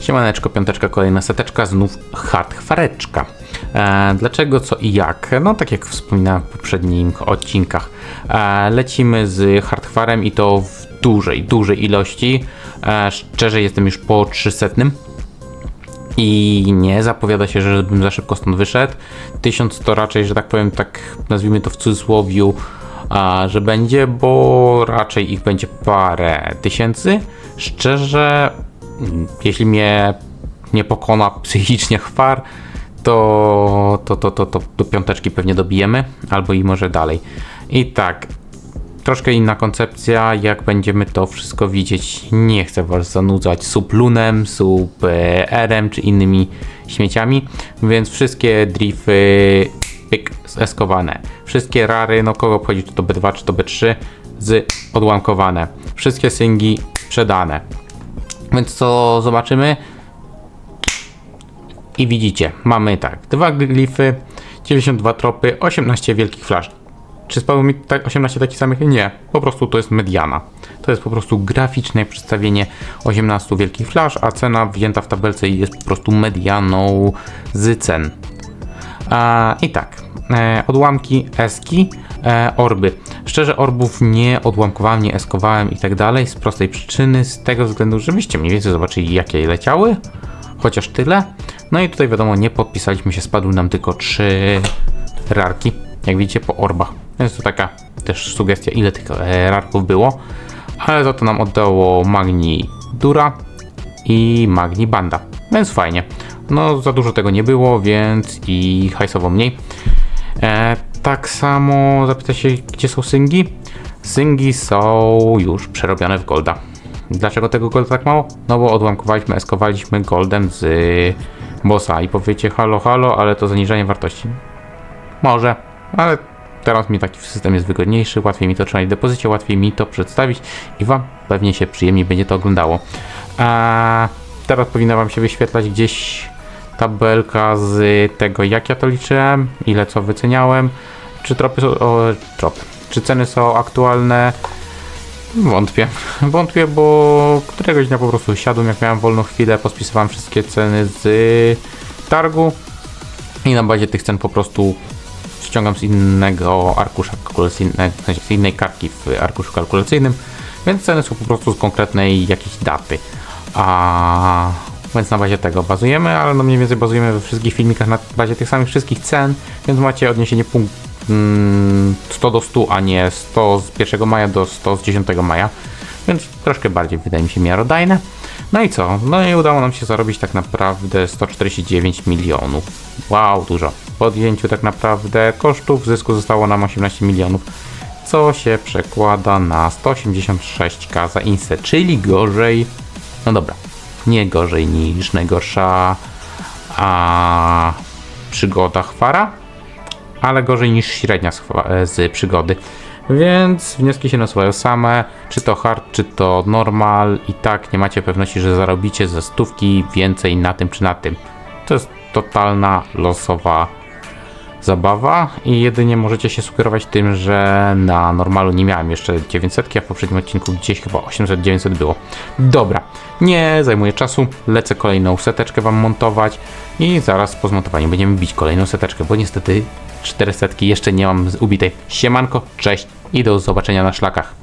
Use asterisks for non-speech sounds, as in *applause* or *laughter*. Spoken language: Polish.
Siemaneczko, piąteczka, kolejna seteczka, znów hard chwareczka. E, dlaczego, co i jak? No tak jak wspominałem w poprzednich odcinkach. E, lecimy z hardwarem i to w dużej, dużej ilości. E, szczerze jestem już po 300. I nie zapowiada się, żebym za szybko stąd wyszedł. 1000 to raczej, że tak powiem, tak nazwijmy to w cudzysłowiu, a, że będzie, bo raczej ich będzie parę tysięcy. Szczerze, jeśli mnie nie pokona psychicznie chwar, to, to, to, to, to do piąteczki pewnie dobijemy, albo i może dalej. I tak, troszkę inna koncepcja, jak będziemy to wszystko widzieć. Nie chcę was zanudzać sublunem, sub RM czy innymi śmieciami, więc wszystkie drify pyk, zeskowane. Wszystkie rary, no kogo obchodzi czy to B2 czy to B3 z odłamkowane. Wszystkie syngi sprzedane. Więc co zobaczymy? I widzicie, mamy tak, dwa glify, 92 tropy, 18 wielkich flash. Czy spadło mi tak 18 takich samych? Nie, po prostu to jest mediana. To jest po prostu graficzne przedstawienie 18 wielkich flash, a cena wzięta w tabelce jest po prostu medianą z cen. A, I tak, odłamki, eski, e, orby. Szczerze orbów nie odłamkowałem, nie eskowałem i tak dalej z prostej przyczyny, z tego względu, żebyście mniej więcej zobaczyli jakie leciały, chociaż tyle. No i tutaj wiadomo, nie podpisaliśmy się, spadły nam tylko trzy rarki, jak widzicie po orbach. Więc to taka też sugestia, ile tych e, rarków było. Ale za to nam oddało Magni Dura i Magni Banda. Więc fajnie. No za dużo tego nie było, więc i hajsowo mniej. E, tak samo zapyta się, gdzie są syngi? Syngi są już przerobione w golda. Dlaczego tego golda tak mało? No bo odłamkowaliśmy, eskowaliśmy goldem z bossa i powiecie halo, halo, ale to zaniżanie wartości. Może, ale teraz mi taki system jest wygodniejszy, łatwiej mi to trzymać w depozycie, łatwiej mi to przedstawić i Wam pewnie się przyjemniej będzie to oglądało. A teraz powinna Wam się wyświetlać gdzieś tabelka z tego, jak ja to liczyłem, ile co wyceniałem, czy tropy są, o, trop, czy ceny są aktualne. Wątpię. *laughs* Wątpię, bo któregoś dnia po prostu siadłem, jak miałem wolną chwilę, pospisywałem wszystkie ceny z targu i na bazie tych cen po prostu ściągam z innego arkusza kalkulacyjnego, z innej kartki w arkuszu kalkulacyjnym, więc ceny są po prostu z konkretnej jakiejś daty. A więc na bazie tego bazujemy, ale no mniej więcej bazujemy we wszystkich filmikach na bazie tych samych wszystkich cen, więc macie odniesienie punkt mm, 100 do 100, a nie 100 z 1 maja do 100 z 10 maja, więc troszkę bardziej wydaje mi się miarodajne. No i co? No i udało nam się zarobić tak naprawdę 149 milionów. Wow, dużo. Po odjęciu tak naprawdę kosztów zysku zostało nam 18 milionów, co się przekłada na 186k za inse, czyli gorzej. No dobra, nie gorzej niż najgorsza a, przygoda chwara, ale gorzej niż średnia z, chwa- z przygody. Więc wnioski się nasuwają same, czy to hard, czy to normal i tak nie macie pewności, że zarobicie ze stówki więcej na tym czy na tym. To jest totalna losowa zabawa i jedynie możecie się sugerować tym, że na normalu nie miałem jeszcze 900, a w poprzednim odcinku gdzieś chyba 800-900 było. Dobra, nie zajmuję czasu, lecę kolejną seteczkę wam montować i zaraz po zmontowaniu będziemy bić kolejną seteczkę, bo niestety 400 jeszcze nie mam ubitej. Siemanko, cześć i do zobaczenia na szlakach.